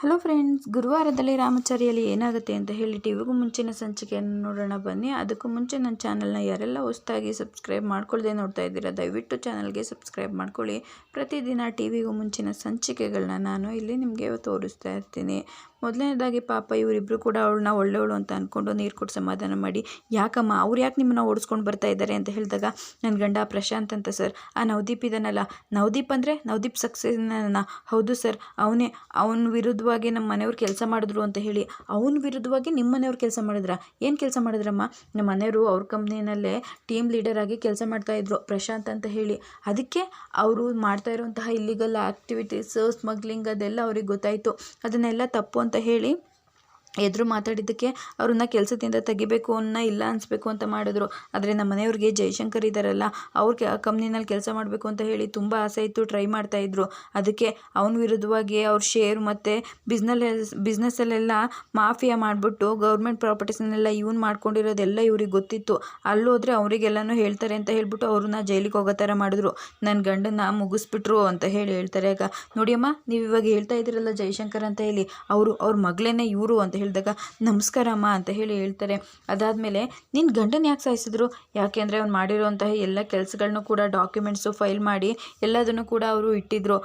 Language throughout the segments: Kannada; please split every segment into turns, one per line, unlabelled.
ಹಲೋ ಫ್ರೆಂಡ್ಸ್, ಗುರುವಾರದಲ್ಲಿ ರಾಮಚಾರಿಯಲ್ಲಿ ಏನಾಗುತ್ತೆ ಅಂತ ಹೇಳಿ ಟಿವಿಗೂ ಮುಂಚಿನ ಸಂಚಿಕೆಯನ್ನು ನೋಡೋಣ ಬನ್ನಿ. ಅದಕ್ಕೂ ಮುಂಚೆ ನನ್ನ ಚಾನಲ್ನ ಯಾರೆಲ್ಲ ಹೊಸದಾಗಿ ಸಬ್ಸ್ಕ್ರೈಬ್ ಮಾಡ್ಕೊಳ್ಳದೆ ನೋಡ್ತಾ ಇದ್ದೀರಾ, ದಯವಿಟ್ಟು ಚಾನಲ್ಗೆ ಸಬ್ಸ್ಕ್ರೈಬ್ ಮಾಡ್ಕೊಳ್ಳಿ. ಪ್ರತಿದಿನ ಟಿವಿಗೂ ಮುಂಚಿನ ಸಂಚಿಕೆಗಳನ್ನ ನಾನು ಇಲ್ಲಿ ನಿಮಗೆ ತೋರಿಸ್ತಾ ಇರ್ತೀನಿ. ಮೊದಲನೇದಾಗಿ ಪಾಪ ಇವರಿಬ್ಬರು ಕೂಡ ಅವಳನ್ನ ಒಳ್ಳೆಯವಳು ಅಂತ ಅಂದ್ಕೊಂಡು ನೀರು ಕೊಟ್ಟು ಸಮಾಧಾನ ಮಾಡಿ, ಯಾಕಮ್ಮ, ಅವ್ರು ಯಾಕೆ ನಿಮ್ಮನ್ನ ಓಡಿಸ್ಕೊಂಡು ಬರ್ತಾ ಇದ್ದಾರೆ ಅಂತ ಹೇಳಿದಾಗ ನನ್ನ ಗಂಡ ಪ್ರಶಾಂತ್ ಅಂತ ಸರ್. ಆ ನವದೀಪ್ ಇದನ್ನಲ್ಲ ನವದೀಪ್ ಅಂದರೆ ನವದೀಪ್ ಸಕ್ಸೇಸ್ನ ಹೌದು ಸರ್. ಅವನೇ, ಅವನ ವಿರುದ್ಧವಾಗಿ ನಮ್ಮ ಮನೆಯವ್ರು ಕೆಲಸ ಮಾಡಿದ್ರು ಅಂತ ಹೇಳಿ, ಅವನ ವಿರುದ್ಧವಾಗಿ ನಿಮ್ಮ ಮನೆಯವ್ರು ಕೆಲಸ ಮಾಡಿದ್ರ? ಏನು ಕೆಲಸ ಮಾಡಿದ್ರಮ್ಮ? ನಮ್ಮ ಮನೆಯವರು ಅವ್ರ ಕಂಪ್ನಿನಲ್ಲೇ ಟೀಮ್ ಲೀಡರ್ ಆಗಿ ಕೆಲಸ ಮಾಡ್ತಾಯಿದ್ರು ಪ್ರಶಾಂತ್ ಅಂತ ಹೇಳಿ. ಅದಕ್ಕೆ ಅವರು ಮಾಡ್ತಾ ಇರುವಂತಹ ಇಲ್ಲಿಗಲ್ ಆಕ್ಟಿವಿಟೀಸ್ ಸ್ಮಗ್ಲಿಂಗ್ ಅದೆಲ್ಲ ಅವ್ರಿಗೆ ಗೊತ್ತಾಯಿತು. ಅದನ್ನೆಲ್ಲ ತಪ್ಪು ಅಂತ ಹೇಳಿ ಎದುರು ಮಾತಾಡಿದ್ದಕ್ಕೆ ಅವ್ರನ್ನ ಕೆಲಸದಿಂದ ತೆಗಿಬೇಕು ಅನ್ನೋ ಇಲ್ಲ ಅನಿಸ್ಬೇಕು ಅಂತ ಮಾಡಿದ್ರು. ಆದರೆ ನಮ್ಮ ಮನೆಯವ್ರಿಗೆ ಜೈಶಂಕರ್ ಇದ್ದಾರಲ್ಲ ಅವ್ರ ಕಂಪ್ನಿನಲ್ಲಿ ಕೆಲಸ ಮಾಡಬೇಕು ಅಂತ ಹೇಳಿ ತುಂಬ ಆಸೆ ಇತ್ತು, ಟ್ರೈ ಮಾಡ್ತಾಯಿದ್ರು ಅದಕ್ಕೆ ಅವನ ವಿರುದ್ಧವಾಗಿ ಅವ್ರ ಶೇರ್ ಮತ್ತು ಬಿಸ್ನೆಸ್ ಬಿಸ್ನೆಸ್ಸಲ್ಲೆಲ್ಲ ಮಾಫಿಯಾ ಮಾಡಿಬಿಟ್ಟು ಗೌರ್ಮೆಂಟ್ ಪ್ರಾಪರ್ಟೀಸ್ನೆಲ್ಲ ಇವ್ನು ಮಾಡ್ಕೊಂಡಿರೋದೆಲ್ಲ ಇವ್ರಿಗೆ ಗೊತ್ತಿತ್ತು. ಅಲ್ಲೋದ್ರೆ ಅವರಿಗೆಲ್ಲನೂ ಹೇಳ್ತಾರೆ ಅಂತ ಹೇಳ್ಬಿಟ್ಟು ಅವ್ರನ್ನ ಜೈಲಿಗೆ ಹೋಗೋ ಥರ ಮಾಡಿದ್ರು. ನನ್ನ ಗಂಡನ್ನ ಮುಗಿಸ್ಬಿಟ್ರು ಅಂತ ಹೇಳಿ ಹೇಳ್ತಾರೆ. ಆಗ, ನೋಡಿಯಮ್ಮ, ನೀವು ಇವಾಗ ಹೇಳ್ತಾ ಇದ್ದೀರಲ್ಲ ಜಯಶಂಕರ್ ಅಂತ ಹೇಳಿ, ಅವರು, ಅವ್ರ ಮಗಳೇನೆ ಇವರು ಅಂತ ಹೇಳಿದಾಗ, ನಮಸ್ಕಾರ ಅಮ್ಮ ಅಂತ ಹೇಳಿ ಹೇಳ್ತಾರೆ. ಅದಾದಮೇಲೆ ನಿನ್ನ ಗಂಡನ ಯಾಕೆ ಸಾಯಿಸಿದ್ರು? ಯಾಕೆ ಅಂದರೆ ಅವ್ನು ಮಾಡಿರೋಂತಹ ಎಲ್ಲ ಕೆಲಸಗಳನ್ನೂ ಕೂಡ ಡಾಕ್ಯುಮೆಂಟ್ಸು ಫೈಲ್ ಮಾಡಿ ಎಲ್ಲದನ್ನು ಕೂಡ ಅವರು ಇಟ್ಟಿದ್ರು.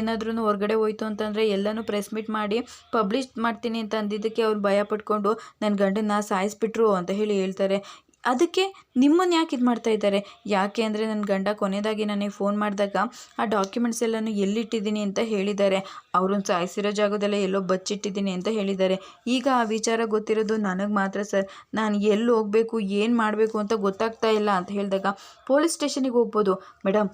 ಏನಾದ್ರೂ ಹೊರಗಡೆ ಹೋಯ್ತು ಅಂತಂದರೆ ಎಲ್ಲನೂ ಪ್ರೆಸ್ ಮೀಟ್ ಮಾಡಿ ಪಬ್ಲಿಷ್ ಮಾಡ್ತೀನಿ ಅಂತ ಅಂದಿದ್ದಕ್ಕೆ ಅವ್ರು ಭಯ ಪಟ್ಕೊಂಡು ನನ್ನ ಗಂಡನ್ನ ಸಾಯಿಸ್ಬಿಟ್ರು ಅಂತ ಹೇಳಿ ಹೇಳ್ತಾರೆ. ಅದಕ್ಕೆ ನಿಮ್ಮನ್ನು ಯಾಕೆ ಇದು ಮಾಡ್ತಾ ಇದ್ದಾರೆ? ಯಾಕೆ ಅಂದರೆ ನನ್ನ ಗಂಡ ಕೊನೆಯದಾಗಿ ನನಗೆ ಫೋನ್ ಮಾಡಿದಾಗ ಆ ಡಾಕ್ಯುಮೆಂಟ್ಸ್ ಎಲ್ಲನೂ ಎಲ್ಲಿಟ್ಟಿದ್ದೀನಿ ಅಂತ ಹೇಳಿದ್ದಾರೆ. ಅವ್ರನ್ನ ಸಾಯಿಸಿರೋ ಜಾಗದಲ್ಲೇ ಎಲ್ಲೋ ಬಚ್ಚಿಟ್ಟಿದ್ದೀನಿ ಅಂತ ಹೇಳಿದ್ದಾರೆ. ಈಗ ಆ ವಿಚಾರ ಗೊತ್ತಿರೋದು ನನಗೆ ಮಾತ್ರ ಸರ್. ನಾನು ಎಲ್ಲಿ ಹೋಗಬೇಕು, ಏನು ಮಾಡಬೇಕು ಅಂತ ಗೊತ್ತಾಗ್ತಾ ಇಲ್ಲ ಅಂತ ಹೇಳಿದಾಗ ಪೊಲೀಸ್ ಸ್ಟೇಷನಿಗೆ ಹೋಗ್ಬೋದು. ಮೇಡಮ್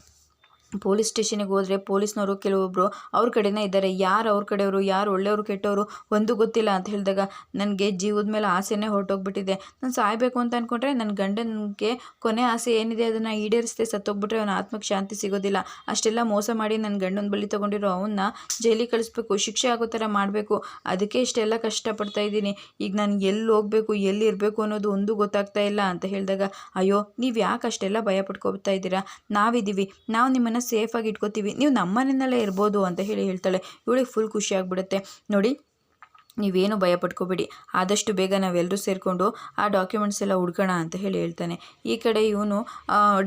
ಪೊಲೀಸ್ ಸ್ಟೇಷನಿಗೆ ಹೋದರೆ ಪೊಲೀಸ್ನವರು ಕೆಲವೊಬ್ಬರು ಅವ್ರ ಕಡೆನೇ ಇದ್ದಾರೆ. ಯಾರು ಅವ್ರ ಕಡೆಯವರು, ಯಾರು ಒಳ್ಳೆಯವರು, ಕೆಟ್ಟವರು ಒಂದು ಗೊತ್ತಿಲ್ಲ ಅಂತ ಹೇಳಿದಾಗ ನನಗೆ ಜೀವದ ಮೇಲೆ ಆಸೆನೇ ಹೊರಟೋಗ್ಬಿಟ್ಟಿದೆ. ನಾನು ಸಾಯಬೇಕು ಅಂತ ಅಂದ್ಕೊಂಡ್ರೆ ನನ್ನ ಗಂಡನಿಗೆ ಕೊನೆ ಆಸೆ ಏನಿದೆ ಅದನ್ನು ಈಡೇರಿಸದೆ ಸತ್ತೋಗ್ಬಿಟ್ರೆ ಅವನ ಆತ್ಮಕ್ಕೆ ಶಾಂತಿ ಸಿಗೋದಿಲ್ಲ. ಅಷ್ಟೆಲ್ಲ ಮೋಸ ಮಾಡಿ ನನ್ನ ಗಂಡನ ಬಳಿ ತೊಗೊಂಡಿರೋ ಅವನ್ನ ಜೈಲಿಗೆ ಕಳಿಸ್ಬೇಕು, ಶಿಕ್ಷೆ ಆಗೋ ಥರ ಮಾಡಬೇಕು. ಅದಕ್ಕೆ ಇಷ್ಟೆಲ್ಲ ಕಷ್ಟಪಡ್ತಾ ಇದ್ದೀನಿ. ಈಗ ನಾನು ಎಲ್ಲಿ ಹೋಗಬೇಕು, ಎಲ್ಲಿ ಇರಬೇಕು ಅನ್ನೋದು ಒಂದು ಗೊತ್ತಾಗ್ತಾ ಇಲ್ಲ ಅಂತ ಹೇಳಿದಾಗ, ಅಯ್ಯೋ, ನೀವು ಯಾಕೆ ಅಷ್ಟೆಲ್ಲ ಭಯ ಪಡ್ಕೊಳ್ತಾ ಇದ್ದೀರಾ? ನಾವಿದ್ದೀವಿ. ನಾವು ನಿಮ್ಮನ್ನು ಸೇಫಾಗಿ ಇಟ್ಕೋತೀವಿ. ನೀವು ನಮ್ಮ ಮನೆಯಲ್ಲೇ ಇರ್ಬೋದು ಅಂತ ಹೇಳಿ ಹೇಳ್ತಾಳೆ. ಇವಳಿಗೆ ಫುಲ್ ಖುಷಿ ಆಗಿಬಿಡುತ್ತೆ. ನೋಡಿ, ನೀವೇನು ಭಯ ಪಟ್ಕೋಬೇಡಿ. ಆದಷ್ಟು ಬೇಗ ನಾವೆಲ್ಲರೂ ಸೇರಿಕೊಂಡು ಆ ಡಾಕ್ಯುಮೆಂಟ್ಸ್ ಎಲ್ಲ ಹುಡ್ಕೋಣ ಅಂತ ಹೇಳಿ ಹೇಳ್ತಾನೆ. ಈ ಕಡೆ ಇವನು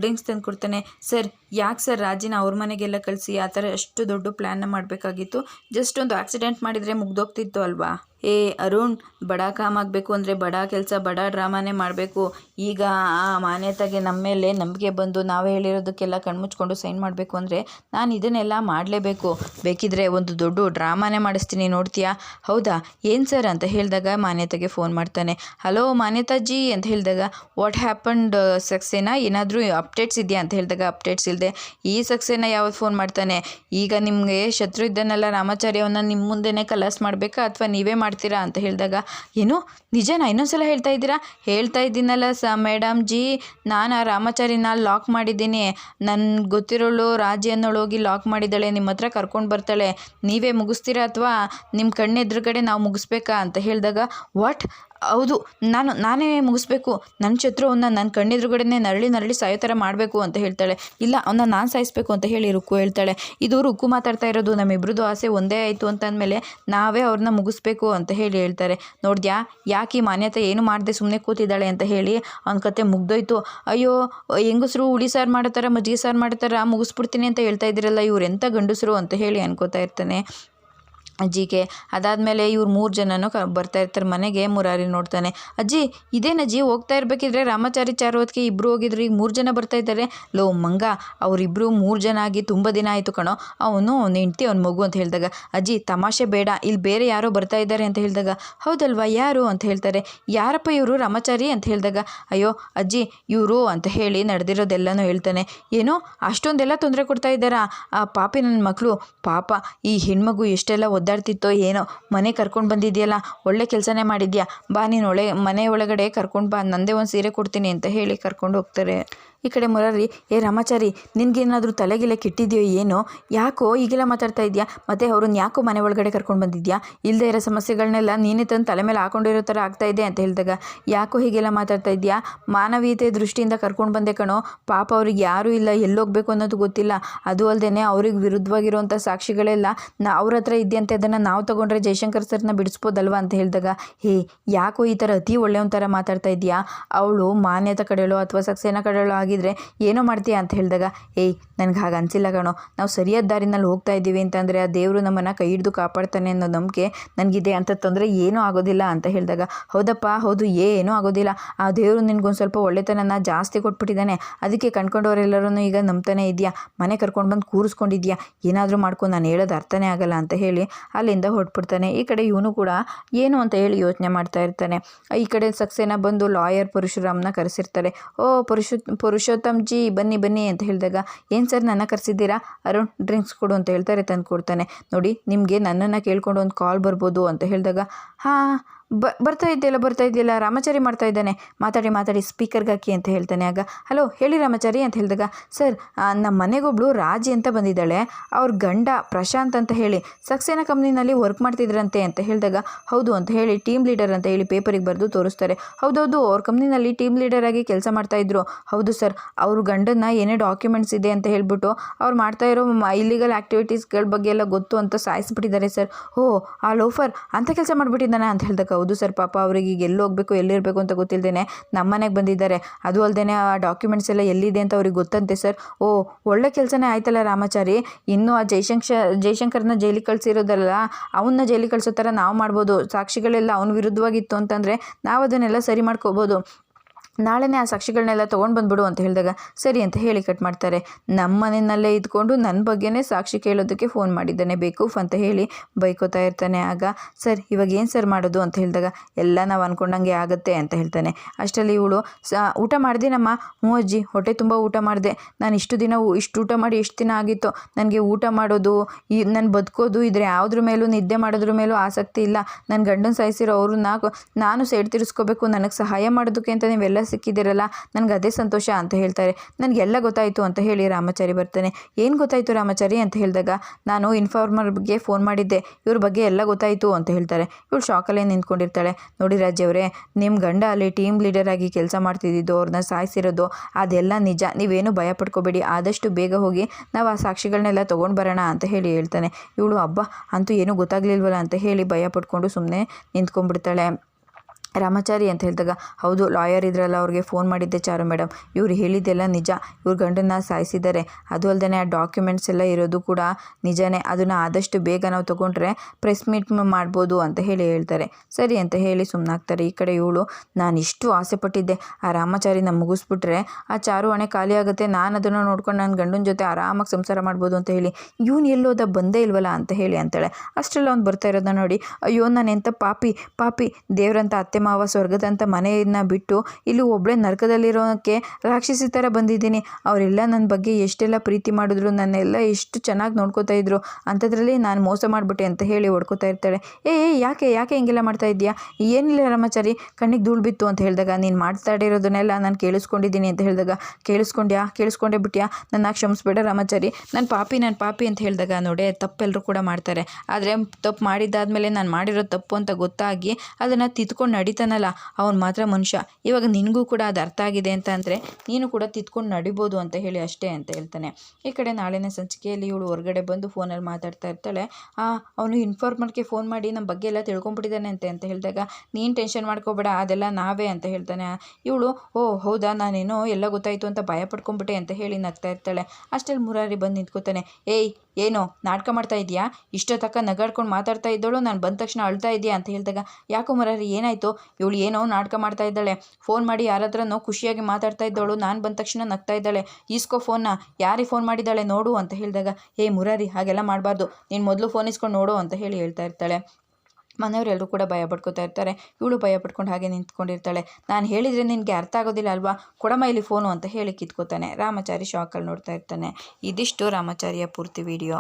ಡ್ರಿಂಕ್ಸ್ ತಂದು ಕೊಡ್ತಾನೆ. ಸರ್, ಯಾಕೆ ಸರ್ ರಾಜಿನ ಅವ್ರ ಮನೆಗೆಲ್ಲ ಕಳಿಸಿ? ಆ ಥರ ಅಷ್ಟು ದೊಡ್ಡ ಪ್ಲ್ಯಾನ್ನ ಮಾಡಬೇಕಾಗಿತ್ತು. ಜಸ್ಟ್ ಒಂದು ಆಕ್ಸಿಡೆಂಟ್ ಮಾಡಿದರೆ ಮುಗ್ದೋಗ್ತಿತ್ತು ಅಲ್ವಾ? ಏ ಅರುಣ್, ಬಡ ಕಾಮ್ ಆಗಬೇಕು ಅಂದರೆ ಬಡ ಕೆಲಸ, ಬಡ ಡ್ರಾಮಾನೇ ಮಾಡಬೇಕು. ಈಗ ಆ ಮಾನ್ಯತೆಗೆ ನಮ್ಮ ಮೇಲೆ ನಂಬಿಕೆ ಬಂದು ನಾವೇ ಹೇಳಿರೋದಕ್ಕೆಲ್ಲ ಕಣ್ಮುಚ್ಕೊಂಡು ಸೈನ್ ಮಾಡಬೇಕು ಅಂದರೆ ನಾನು ಇದನ್ನೆಲ್ಲ ಮಾಡಲೇಬೇಕು. ಬೇಕಿದ್ರೆ ಒಂದು ದೊಡ್ಡ ಡ್ರಾಮಾನೇ ಮಾಡಿಸ್ತೀನಿ, ನೋಡ್ತೀಯಾ? ಹೌದಾ? ಏನು ಸರ್ ಅಂತ ಹೇಳಿದಾಗ ಮಾನ್ಯತೆಗೆ ಫೋನ್ ಮಾಡ್ತಾನೆ. ಹಲೋ ಮಾನ್ಯತಾಜಿ ಅಂತ ಹೇಳಿದಾಗ, ವಾಟ್ ಹ್ಯಾಪಂಡ್ ಸಕ್ಸೇನಾ? ಏನಾದರೂ ಅಪ್ಡೇಟ್ಸ್ ಇದೆಯಾ? ಅಂತ ಹೇಳಿದಾಗ, ಅಪ್ಡೇಟ್ಸ್ ಇಲ್ಲದೆ ಈ ಸಕ್ಸೇನ ಯಾವತ್ತು ಫೋನ್ ಮಾಡ್ತಾನೆ? ಈಗ ನಿಮಗೆ ಶತ್ರು ಇದ್ದನ್ನೆಲ್ಲ ರಾಮಾಚಾರ್ಯವನ್ನು ನಿಮ್ಮ ಮುಂದೆನೇ ಕಲಾಸ್ ಮಾಡಬೇಕಾ? ಅಥವಾ ನೀವೇ ಮಾಡ್ತೀರಾ ಅಂತ ಹೇಳಿದಾಗ, ಏನು? ನಿಜಾನೇ? ಇನ್ನೊಂದು ಸಲ ಹೇಳ್ತಾ ಇದ್ದೀರಾ? ಹೇಳ್ತಾ ಇದ್ದೀನಲ್ಲ ಸ, ಮೇಡಮ್ ಜಿ. ನಾನು ಆ ರಾಮಾಚಾರಿನ ಲಾಕ್ ಮಾಡಿದ್ದೀನಿ. ನನ್ನ ಗೊತ್ತಿರೋಳು ರಾಜಿ ಅನ್ನೋಳು ಹೋಗಿ ಲಾಕ್ ಮಾಡಿದ್ದಾಳೆ. ನಿಮ್ಮ ಹತ್ರ ಕರ್ಕೊಂಡು ಬರ್ತಾಳೆ. ನೀವೇ ಮುಗಿಸ್ತೀರಾ ಅಥವಾ ನಿಮ್ಮ ಕಣ್ಣೆದುರುಗಡೆ ನಾವು ಮುಗಿಸ್ಬೇಕಾ? ಅಂತ ಹೇಳಿದಾಗ, ವಾಟ್? ಹೌದು, ನಾನು, ನಾನೇ ಮುಗಿಸ್ಬೇಕು. ನನ್ನ ಶತ್ರುವನ್ನು ನನ್ನ ಕಣ್ಣೆದುರುಗಡೆನೇ ನರಳಿ ನರಳಿ ಸಾಯೋ ಥರ ಮಾಡಬೇಕು ಅಂತ ಹೇಳ್ತಾಳೆ. ಇಲ್ಲ ಅವನ್ನ ನಾನು ಸಾಯಿಸ್ಬೇಕು ಅಂತ ಹೇಳಿ ರುಕ್ಕು ಹೇಳ್ತಾಳೆ. ಇದು ರುಕ್ಕು ಮಾತಾಡ್ತಾ ಇರೋದು ನಮ್ಮಿಬ್ರದ್ದು ಆಸೆ ಒಂದೇ ಆಯಿತು ಅಂತಂದಮೇಲೆ ನಾವೇ ಅವ್ರನ್ನ ಮುಗಿಸ್ಬೇಕು ಅಂತ ಹೇಳಿ ಹೇಳ್ತಾರೆ. ನೋಡಿದ್ಯಾ? ಯಾಕೆ ಈ ಮಾನ್ಯತೆ ಏನು ಮಾಡದೆ ಸುಮ್ಮನೆ ಕೂತಿದ್ದಾಳೆ ಅಂತ ಹೇಳಿ ಅವ್ನ ಕತೆ ಮುಗ್ದೋಯ್ತು. ಅಯ್ಯೋ, ಹೆಂಗಸರು ಹುಳಿ ಸಾರು ಮಾಡೋ ಥರ ಮಜ್ಜಿಗೆ ಸಾರು ಮಾಡೋ ಮುಗಿಸ್ಬಿಡ್ತೀನಿ ಅಂತ ಹೇಳ್ತಾ ಇದ್ದೀರಲ್ಲ, ಇವ್ರು ಎಂಥ ಗಂಡಸರು ಅಂತ ಹೇಳಿ ಅನ್ಕೋತಾ ಇರ್ತಾನೆ. ಅಜ್ಜಿಗೆ. ಅದಾದಮೇಲೆ ಇವ್ರು ಮೂರು ಜನನೂ ಕ, ಬರ್ತಾ ಇರ್ತಾರೆ ಮನೆಗೆ, ಮುರಾರಿ ನೋಡ್ತಾನೆ. ಅಜ್ಜಿ ಇದೇನಜ್ಜಿ ಹೋಗ್ತಾ ಇರಬೇಕಿದ್ರೆ ರಾಮಾಚಾರಿ ಚಾರೋತ್ಗೆ ಇಬ್ಬರು ಹೋಗಿದ್ರು, ಈಗ ಮೂರು ಜನ ಬರ್ತಾ ಇದ್ದಾರೆ. ಲೋ, ಮಂಗ ಅವರಿಬ್ಬರು ಮೂರು ಜನ ಆಗಿ ತುಂಬ ದಿನ ಆಯಿತು ಕಣೋ. ಅವನು ಅವ್ನ ಹೆಂಡ್ತಿ, ಅವ್ನ ಮಗು ಅಂತ ಹೇಳಿದಾಗ, ಅಜ್ಜಿ, ತಮಾಷೆ ಬೇಡ ಇಲ್ಲಿ ಬೇರೆ ಯಾರೋ ಬರ್ತಾ ಇದ್ದಾರೆ ಅಂತ ಹೇಳಿದಾಗ. ಹೌದಲ್ವಾ, ಯಾರು? ಅಂತ ಹೇಳ್ತಾರೆ. ಯಾರಪ್ಪ ಇವರು, ರಾಮಾಚಾರಿ? ಅಂತ ಹೇಳಿದಾಗ, ಅಯ್ಯೋ, ಅಜ್ಜಿ, ಇವರು ಅಂತ ಹೇಳಿ ನಡೆದಿರೋದೆಲ್ಲನೂ ಹೇಳ್ತಾನೆ. ಏನೋ, ಅಷ್ಟೊಂದೆಲ್ಲ ತೊಂದರೆ ಕೊಡ್ತಾ ಇದ್ದಾರಾ? ಆ ಪಾಪಿ ನನ್ನ ಮಕ್ಕಳು ಪಾಪ, ಈ ಹೆಣ್ಮಗು ಎಷ್ಟೆಲ್ಲ ಒದ್ದಾಡ್ತಿತ್ತೋ ಏನೋ, ಮನೆ ಕರ್ಕೊಂಡು ಬಂದಿದ್ಯಲ್ಲ, ಒಳ್ಳೆ ಕೆಲಸನೇ ಮಾಡಿದ್ಯಾ? ಬಾ ನೀನು ಒಳ್ಳೆ ಮನೆ ಒಳಗಡೆ ಕರ್ಕೊಂಡು ಬಾ, ನಂದೇ ಒಂದು ಸೀರೆ ಕೊಡ್ತೀನಿ ಅಂತ ಹೇಳಿ ಕರ್ಕೊಂಡು ಹೋಗ್ತಾರೆ. ಈ ಕಡೆ ಮುರಾರಿ ಏ ರಾಮಾಚಾರಿ, ನಿನಗೇನಾದರೂ ತಲೆಗೆಲ್ಲ ಕೆಟ್ಟಿದೆಯೋ ಏನೋ? ಯಾಕೋ ಈಗೆಲ್ಲ ಮಾತಾಡ್ತಾ ಇದೆಯಾ? ಮತ್ತು ಅವ್ರನ್ನ ಯಾಕೋ ಮನೆ ಒಳಗಡೆ ಕರ್ಕೊಂಡು ಬಂದಿದ್ಯಾ? ಇಲ್ಲದೆ ಇರೋ ಸಮಸ್ಯೆಗಳನ್ನೆಲ್ಲ ನೀನೇ ತಂದು ತಲೆ ಮೇಲೆ ಹಾಕೊಂಡಿರೋ ಥರ ಆಗ್ತಾ ಇದೆ ಅಂತ ಹೇಳಿದಾಗ, ಯಾಕೋ ಹೀಗೆಲ್ಲ ಮಾತಾಡ್ತಾ ಇದೆಯಾ? ಮಾನವೀಯತೆ ದೃಷ್ಟಿಯಿಂದ ಕರ್ಕೊಂಡು ಬಂದೆ ಕಣೋ. ಪಾಪ ಅವ್ರಿಗೆ ಯಾರೂ ಇಲ್ಲ, ಎಲ್ಲೋಗ್ಬೇಕು ಅನ್ನೋದು ಗೊತ್ತಿಲ್ಲ. ಅದು ಅಲ್ಲದೆ ಅವ್ರಿಗೆ ವಿರುದ್ಧವಾಗಿರುವಂಥ ಸಾಕ್ಷಿಗಳೆಲ್ಲ ನಾ ಅವ್ರ ಹತ್ರ ಇದೆಯಂತೆ, ಅದನ್ನು ನಾವು ತಗೊಂಡ್ರೆ ಜಯಶಂಕರ್ ಸರ್ನ ಬಿಡಿಸ್ಬೋದಲ್ವಾ? ಅಂತ ಹೇಳಿದಾಗ, ಹೇ, ಯಾಕೋ ಈ ಥರ ಅತಿ ಒಳ್ಳೆಯ ಥರ ಮಾತಾಡ್ತಾ ಇದೆಯಾ? ಅವಳು ಮಾನ್ಯತೆ ಕಡೆಯೋ ಅಥವಾ ಸಕ್ಸೇನಾ ಕಡೆಯೋ ಆಗಿದ್ರೆ ಏನೋ ಮಾಡ್ತೀಯ ಅಂತ ಹೇಳಿದಾಗ, ಏಯ್, ನನಗೆ ಹಾಗೆ ಅನಿಸಿಲ್ಲ ಕಣೋ. ನಾವು ಸರಿಯಾದ ದಾರಿನಲ್ಲಿ ಹೋಗ್ತಾ ಇದ್ದೀವಿ ಅಂತಂದರೆ ಆ ದೇವರು ನಮ್ಮನ್ನು ಕೈ ಹಿಡಿದು ಕಾಪಾಡ್ತಾನೆ ಅನ್ನೋ ನಂಬಿಕೆ ನನಗಿದೆ. ಅಂತ ತೊಂದರೆ ಏನೂ ಆಗೋದಿಲ್ಲ, ಅಂತ ಹೇಳಿದಾಗ, ಹೌದಪ್ಪ, ಹೌದು, ಏನೂ ಆಗೋದಿಲ್ಲ. ಆ ದೇವರು ನಿನಗೊಂದು ಸ್ವಲ್ಪ ಒಳ್ಳೆತನನ ಜಾಸ್ತಿ ಕೊಟ್ಬಿಟ್ಟಿದ್ದಾನೆ. ಅದಕ್ಕೆ ಕಂಡ್ಕೊಂಡವರೆಲ್ಲರೂ ಈಗ ನಂಬ್ತಾನೆ ಇದೆಯಾ ಮನೆ ಕರ್ಕೊಂಡು ಬಂದು ಕೂರಿಸ್ಕೊಂಡಿದ್ಯಾ ಏನಾದರೂ ಮಾಡ್ಕೊಂಡು ನಾನು ಹೇಳೋದು ಅರ್ಥನೇ ಆಗಲ್ಲ, ಅಂತ ಹೇಳಿ ಅಲ್ಲಿಂದ ಹೊರಟ್ಬಿಡ್ತಾನೆ. ಈ ಕಡೆ ಇವನು ಕೂಡ ಏನು ಅಂತ ಹೇಳಿ ಯೋಚನೆ ಮಾಡ್ತಾ ಇರ್ತಾನೆ. ಈ ಕಡೆ ಸಕ್ಸೇನಾ ಬಂದು ಲಾಯರ್ ಪರಶುರಾಮ್ನ ಕರೆಸಿರ್ತಾರೆ. ಓ ಪುರುಷ ಪುರುಷೋತ್ತಮ್, ಜಿ, ಬನ್ನಿ ಬನ್ನಿ ಅಂತ ಹೇಳಿದಾಗ, ಏನು ಸರ್ ನನ್ನ ಕರೆಸಿದ್ದೀರಾ? ಅರುಣ್ ಡ್ರಿಂಕ್ಸ್ ಕೊಡು ಅಂತ ಹೇಳ್ತಾರೆ ತಂದು ಕೊಡ್ತಾನೆ ನೋಡಿ, ನಿಮಗೆ ನನ್ನನ್ನು ಕೇಳ್ಕೊಂಡು ಒಂದು ಕಾಲ್ ಬರ್ಬೋದು ಅಂತ ಹೇಳಿದಾಗ, ಹಾಂ ಬ, ಬರ್ತಾ ಇದೆಯಲ್ಲ ಬರ್ತಾ ಇದೆಯಲ್ಲ ರಾಮಾಚಾರಿ ಮಾಡ್ತಾ ಇದ್ದಾನೆ. ಮಾತಾಡಿ ಮಾತಾಡಿ ಸ್ಪೀಕರ್ಗೆ ಹಾಕಿ ಅಂತ ಹೇಳ್ತಾನೆ ಆಗ. ಹಲೋ ಹೇಳಿ ರಾಮಾಚಾರಿ ಅಂತ ಹೇಳಿದಾಗ, ಸರ್ ನಮ್ಮ ಮನೆಗೊಬ್ಳು ರಾಜಿ ಅಂತ ಬಂದಿದ್ದಾಳೆ. ಅವ್ರ ಗಂಡ ಪ್ರಶಾಂತ್ ಅಂತ ಹೇಳಿ, ಸಕ್ಸೇನಾ ಕಂಪ್ನಿನಲ್ಲಿ ವರ್ಕ್ ಮಾಡ್ತಿದ್ರಂತೆ ಅಂತ ಹೇಳಿದಾಗ, ಹೌದು ಅಂತ ಹೇಳಿ ಟೀಮ್ ಲೀಡರ್ ಅಂತ ಹೇಳಿ ಪೇಪರಿಗೆ ಬರೆದು ತೋರಿಸ್ತಾರೆ. ಹೌದೌದು, ಅವ್ರ ಕಂಪ್ನಿನಲ್ಲಿ ಟೀಮ್ ಲೀಡರ್ ಆಗಿ ಕೆಲಸ ಮಾಡ್ತಾ ಇದ್ರು. ಹೌದು ಸರ್, ಅವ್ರ ಗಂಡನ ಏನೇ ಡಾಕ್ಯುಮೆಂಟ್ಸ್ ಇದೆ ಅಂತ ಹೇಳ್ಬಿಟ್ಟು ಅವ್ರು ಮಾಡ್ತಾ ಇರೋ ಇಲ್ಲಿಗಲ್ ಆ್ಯಕ್ಟಿವಿಟೀಸ್ಗಳ ಬಗ್ಗೆ ಎಲ್ಲ ಗೊತ್ತು ಅಂತ ಸಾಯಿಸ್ಬಿಟ್ಟಿದ್ದಾರೆ ಸರ್. ಓ ಆ ಲೋಫರ್ ಅಂತ ಕೆಲಸ ಮಾಡಿಬಿಟ್ಟಿದ್ದಾನೆ ಅಂತ ಹೇಳಿದಾಗ ಹೌದು ಸರ್, ಪಾಪ ಅವ್ರಿಗೆ ಈಗ ಎಲ್ಲಿ ಹೋಗಬೇಕು ಎಲ್ಲಿರಬೇಕು ಅಂತ ಗೊತ್ತಿಲ್ಲದೇನೆ ನಮ್ಮ ಮನೆಗೆ ಬಂದಿದ್ದಾರೆ. ಅದು ಅಲ್ಲದೆ ಆ ಡಾಕ್ಯುಮೆಂಟ್ಸ್ ಎಲ್ಲ ಎಲ್ಲಿದೆ ಅಂತ ಅವ್ರಿಗೆ ಗೊತ್ತಂತೆ ಸರ್. ಓ, ಒಳ್ಳೆ ಕೆಲಸನೇ ಆಯ್ತಲ್ಲ ರಾಮಾಚಾರಿ. ಇನ್ನೂ ಆ ಜೈಶಂಕ್ಷ ಜೈಶಂಕರ್ನ ಜೈಲಿಗೆ ಕಳಿಸಿರೋದಲ್ಲ ಅವನ್ನ ಜೈಲಿಗೆ ಕಳಿಸೋ ಥರ ನಾವು ಮಾಡ್ಬೋದು. ಸಾಕ್ಷಿಗಳೆಲ್ಲ ಅವನ ವಿರುದ್ಧವಾಗಿತ್ತು ಅಂತಂದರೆ ನಾವು ಅದನ್ನೆಲ್ಲ ಸರಿ ಮಾಡ್ಕೋಬೋದು. ನಾಳೆನೇ ಆ ಸಾಕ್ಷಿಗಳನ್ನೆಲ್ಲ ತೊಗೊಂಡು ಬಂದ್ಬಿಡು ಅಂತ ಹೇಳಿದಾಗ, ಸರಿ ಅಂತ ಹೇಳಿ ಕಟ್ ಮಾಡ್ತಾರೆ. ನಮ್ಮ ಮನೆಯಲ್ಲೇ ಇದ್ಕೊಂಡು ನನ್ನ ಬಗ್ಗೆನೇ ಸಾಕ್ಷಿ ಕೇಳೋದಕ್ಕೆ ಫೋನ್ ಮಾಡಿದ್ದಾನೆ ಬೇಕೂಫ್ ಅಂತ ಹೇಳಿ ಬೈಕೋತಾ ಇರ್ತಾನೆ. ಆಗ, ಸರ್, ಇವಾಗ ಏನು ಸರ್ ಮಾಡೋದು? ಅಂತ ಹೇಳಿದಾಗ, ಎಲ್ಲ ನಾವು ಅಂದ್ಕೊಂಡಂಗೆ ಆಗುತ್ತೆ ಅಂತ ಹೇಳ್ತಾನೆ. ಅಷ್ಟರಲ್ಲಿ ಇವಳು ಊಟ ಮಾಡಿದಿನಮ್ಮ? ಹ್ಞೂ ಅಜ್ಜಿ, ಹೊಟ್ಟೆ ತುಂಬ ಊಟ ಮಾಡಿದೆ. ನಾನು ಇಷ್ಟು ದಿನ ಇಷ್ಟು ಊಟ ಮಾಡಿ ಎಷ್ಟು ದಿನ ಆಗಿತ್ತು, ನನಗೆ ಊಟ ಮಾಡೋದು, ಈ, ನಾನು ಬದುಕೋದು, ಇದ್ರೆ ಯಾವುದ್ರ ಮೇಲೂ ನಿದ್ದೆ ಮಾಡೋದ್ರ ಮೇಲೂ ಆಸಕ್ತಿ ಇಲ್ಲ. ನನ್ನ ಗಂಡನ ಸಾಯಿಸಿರೋ ಅವ್ರನ್ನ ನಾನು ಸೈಡ್ ತಿರ್ಸ್ಕೋಬೇಕು, ನನಗೆ ಸಹಾಯ ಮಾಡೋದಕ್ಕೆ ಅಂತ ನೀವೆಲ್ಲ ಸಿಕ್ಕಿದ್ದೀರಲ್ಲ ನನಗೆ ಅದೇ ಸಂತೋಷ ಅಂತ ಹೇಳ್ತಾರೆ. ನನಗೆಲ್ಲ ಗೊತ್ತಾಯಿತು ಅಂತ ಹೇಳಿ ರಾಮಾಚಾರಿ ಬರ್ತಾನೆ. ಏನು ಗೊತ್ತಾಯಿತು ರಾಮಾಚಾರಿ ಅಂತ ಹೇಳಿದಾಗ, ನಾನು ಇನ್ಫಾರ್ಮರ್ ಬಗ್ಗೆ ಫೋನ್ ಮಾಡಿದ್ದೆ. ಇವ್ರ ಬಗ್ಗೆ ಎಲ್ಲ ಗೊತ್ತಾಯಿತು ಅಂತ ಹೇಳ್ತಾರೆ. ಇವಳು ಶಾಕಲ್ಲೇ ನಿಂತ್ಕೊಂಡಿರ್ತಾಳೆ. ನೋಡಿ ರಾಜ್ಯವರೇ ನಿಮ್ಮ ಗಂಡ ಅಲ್ಲಿ ಟೀಮ್ ಲೀಡರ್ ಆಗಿ ಕೆಲಸ ಮಾಡ್ತಿದ್ದಿದ್ದು ಅವ್ರನ್ನ ಸಾಯಿಸಿರೋದು, ಅದೆಲ್ಲ ನಿಜ. ನೀವೇನು ಭಯ ಪಡ್ಕೋಬೇಡಿ. ಆದಷ್ಟು ಬೇಗ ಹೋಗಿ ನಾವು ಆ ಸಾಕ್ಷಿಗಳನ್ನೆಲ್ಲ ತೊಗೊಂಡು ಬರೋಣ ಅಂತ ಹೇಳಿ ಹೇಳ್ತಾನೆ. ಇವಳು ಹಬ್ಬ ಅಂತೂ ಏನೂ ಗೊತ್ತಾಗ್ಲಿಲ್ವಲ್ಲ? ಅಂತ ಹೇಳಿ ಭಯ ಪಡ್ಕೊಂಡು ಸುಮ್ಮನೆ ನಿಂತ್ಕೊಂಡ್ಬಿಡ್ತಾಳೆ. ರಾಮಾಚಾರಿ ಅಂತ ಹೇಳಿದಾಗ, ಹೌದು, ಲಾಯರ್ ಇದ್ರಲ್ಲ, ಅವ್ರಿಗೆ ಫೋನ್ ಮಾಡಿದ್ದೆ ಚಾರು ಮೇಡಮ್ ಇವ್ರು ಹೇಳಿದ್ದೆಲ್ಲ ನಿಜ. ಇವ್ರ ಗಂಡನ್ನ ಸಾಯಿಸಿದ್ದಾರೆ. ಅದು ಅಲ್ಲದೆ ಆ ಡಾಕ್ಯುಮೆಂಟ್ಸ್ ಎಲ್ಲ ಇರೋದು ಕೂಡ ನಿಜನೇ. ಅದನ್ನು ಆದಷ್ಟು ಬೇಗ ನಾವು ತೊಗೊಂಡ್ರೆ ಪ್ರೆಸ್ ಮೀಟ್ ಮಾಡ್ಬೋದು ಅಂತ ಹೇಳಿ ಹೇಳ್ತಾರೆ. ಸರಿ ಅಂತ ಹೇಳಿ ಸುಮ್ಮನಾಗ್ತಾರೆ ಈ ಕಡೆ ಇವಳು, ನಾನು ಇಷ್ಟು ಆಸೆ ಪಟ್ಟಿದ್ದೆ. ಆ ರಾಮಾಚಾರಿನ ಮುಗಿಸ್ಬಿಟ್ರೆ ಆ ಚಾರು ಹಣೆ ಖಾಲಿ ಆಗುತ್ತೆ. ನಾನು ಅದನ್ನು ನೋಡ್ಕೊಂಡು ನನ್ನ ಗಂಡನ ಜೊತೆ ಆರಾಮಾಗಿ ಸಂಸಾರ ಮಾಡ್ಬೋದು ಅಂತ ಹೇಳಿ, ಇವನು ಎಲ್ಲೋದ ಬಂದೇ ಇಲ್ವಲ್ಲ? ಅಂತ ಹೇಳಿ ಅಂತಾಳೆ. ಅಷ್ಟೆಲ್ಲ ಅವ್ನು ಬರ್ತಾ ಇರೋದನ್ನ ನೋಡಿ, ಅಯ್ಯೋ ನಾನು ಎಂಥ ಪಾಪಿ ಪಾಪಿ. ದೇವ್ರಂತ ಅತ್ತೆ ಮಾವ ಸ್ವರ್ಗದಂಥ ಮನೆಯನ್ನ ಬಿಟ್ಟು ಇಲ್ಲಿ ಒಬ್ಬಳೇ ನರಕದಲ್ಲಿರೋಕ್ಕೆ ರಾಕ್ಷಸಿ ಥರ ಬಂದಿದ್ದೀನಿ. ಅವರೆಲ್ಲ ನನ್ನ ಬಗ್ಗೆ ಎಷ್ಟೆಲ್ಲ ಪ್ರೀತಿ ಮಾಡಿದ್ರು ನನ್ನೆಲ್ಲ ಎಷ್ಟು ಚೆನ್ನಾಗಿ ನೋಡ್ಕೋತಾ ಇದ್ರು ಅಂಥದ್ರಲ್ಲಿ ನಾನು ಮೋಸ ಮಾಡಿಬಿಟ್ಟೆ ಅಂತ ಹೇಳಿ ಹೊಡ್ಕೋತಾ ಇರ್ತಾಳೆ. ಏ ಏ, ಯಾಕೆ ಯಾಕೆ ಹಿಂಗೆಲ್ಲ ಮಾಡ್ತಾ ಇದೆಯಾ ಏನಿಲ್ಲ ರಾಮಾಚಾರಿ ಕಣ್ಣಿಗೆ ಧೂಳು ಬಿತ್ತು ಅಂತ ಹೇಳಿದಾಗ ನೀನು ಮಾಡ್ತಾಡಿರೋದನ್ನೆಲ್ಲ ನಾನು ಕೇಳಿಸ್ಕೊಂಡಿದ್ದೀನಿ ಅಂತ ಹೇಳಿದಾಗ ಕೇಳಿಸ್ಕೊಂಡ್ಯಾ? ಕೇಳಿಸ್ಕೊಂಡೇ ಬಿಟ್ಟಿಯಾ ನನ್ನ ಕ್ಷಮಿಸ್ಬೇಡ ರಾಮಾಚಾರಿ ನಾನು ಪಾಪಿ ನಾನು ಪಾಪಿ ಅಂತ ಹೇಳಿದಾಗ ನೋಡಿ ತಪ್ಪೆಲ್ಲರೂ ಕೂಡ ಮಾಡ್ತಾರೆ. ಆದರೆ ತಪ್ಪು ಮಾಡಿದ್ದಾದ್ಮೇಲೆ ನಾನು ಮಾಡಿರೋ ತಪ್ಪು ಅಂತ ಗೊತ್ತಾಗಿ ಅದನ್ನು ತಿದ್ಕೊಂಡು ನಡೀತಾನಲ್ಲ, ಅವನು ಮಾತ್ರ ಮನುಷ್ಯ. ಇವಾಗ ನಿನಗೂ ಕೂಡ ಅದು ಅರ್ಥ ಆಗಿದೆ ಅಂತ ಅಂದರೆ ನೀನು ಕೂಡ ತಿದ್ಕೊಂಡು ನಡಿಬೋದು ಅಂತ ಹೇಳಿ ಅಷ್ಟೇ ಅಂತ ಹೇಳ್ತಾನೆ. ಈ ಕಡೆ ನಾಳೆನೇ ಸಂಚಿಕೆಯಲ್ಲಿ ಇವಳು ಹೊರಗಡೆ ಬಂದು ಫೋನಲ್ಲಿ ಮಾತಾಡ್ತಾ ಇರ್ತಾಳೆ. ಅವನು ಇನ್ಫಾರ್ಮರ್ಗೆ ಫೋನ್ ಮಾಡಿ ನಮ್ಮ ಬಗ್ಗೆ ಎಲ್ಲ ತಿಳ್ಕೊಂಬಿಟ್ಟಿದ್ದಾನೆ ಅಂತೆ ಅಂತ ಹೇಳಿದಾಗ, ನೀನು ಟೆನ್ಷನ್ ಮಾಡ್ಕೋಬೇಡ, ಅದೆಲ್ಲ ನಾವೇ ಅಂತ ಹೇಳ್ತಾನೆ. ಇವಳು, ಓ, ಹೌದಾ, ನಾನೇನೋ ಎಲ್ಲ ಗೊತ್ತಾಯಿತು ಅಂತ ಭಯ ಪಡ್ಕೊಂಬಿಟ್ಟೆ ಅಂತ ಹೇಳಿ ನಗ್ತಾ ಇರ್ತಾಳೆ. ಅಷ್ಟೇ ಮುರಾರಿ ಬಂದು ನಿಂತ್ಕೋತಾನೆ. ಏಯ್, ಏನು, ನಾಟಕ ಮಾಡ್ತಾ ಇದೆಯಾ ಇಷ್ಟೋ ತಕ್ಕ ನಗಾಡ್ಕೊಂಡು ಮಾತಾಡ್ತಾ ಇದ್ದಳು, ನಾನು ಬಂದ ತಕ್ಷಣ ಅಳ್ತಾ ಇದೆಯಾ ಅಂತ ಹೇಳಿದಾಗ, ಯಾಕೋ ಮುರಾರಿ, ಏನಾಯಿತು? ಇವಳು ಏನೋ ನಾಟಕ ಮಾಡ್ತಾ ಇದ್ದಾಳೆ. ಫೋನ್ ಮಾಡಿ ಯಾರತ್ರನೋ ಖುಷಿಯಾಗಿ ಮಾತಾಡ್ತಾ ಇದ್ದವಳು. ನಾನು ಬಂದ ತಕ್ಷಣ ನಗ್ತಾ ಇದ್ದಾಳೆ. ಈಸ್ಕೋ ಫೋನ್ನ ಯಾರಿಗೆ ಫೋನ್ ಮಾಡಿದ್ದಾಳೆ ನೋಡು ಅಂತ ಹೇಳಿದಾಗ ಹೇ ಮುರಾರಿ, ಹಾಗೆಲ್ಲ ಮಾಡಬಾರ್ದು. ನೀನು ಮೊದಲು ಫೋನ್ ಇಸ್ಕೊಂಡು ನೋಡು ಅಂತ ಹೇಳಿ ಹೇಳ್ತಾ ಇರ್ತಾಳೆ. ಮನೆಯವರೆಲ್ಲರೂ ಕೂಡ ಭಯ ಪಡ್ಕೋತಾ ಇರ್ತಾರೆ. ಇವಳು ಭಯ ಪಡ್ಕೊಂಡು ಹಾಗೆ ನಿಂತ್ಕೊಂಡಿರ್ತಾಳೆ. ನಾನು ಹೇಳಿದರೆ ನಿನಗೆ ಅರ್ಥ ಆಗೋದಿಲ್ಲ ಅಲ್ವಾ? ಕೊಡಮ್ಮ ಇಲ್ಲಿ ಫೋನು ಅಂತ ಹೇಳಿ ಕಿತ್ಕೋತಾನೆ. ರಾಮಾಚಾರಿ ಶಾಕಲ್ಲಿ ನೋಡ್ತಾ ಇರ್ತಾನೆ. ಇದಿಷ್ಟು ರಾಮಾಚಾರಿಯ ಪೂರ್ತಿ ವಿಡಿಯೋ.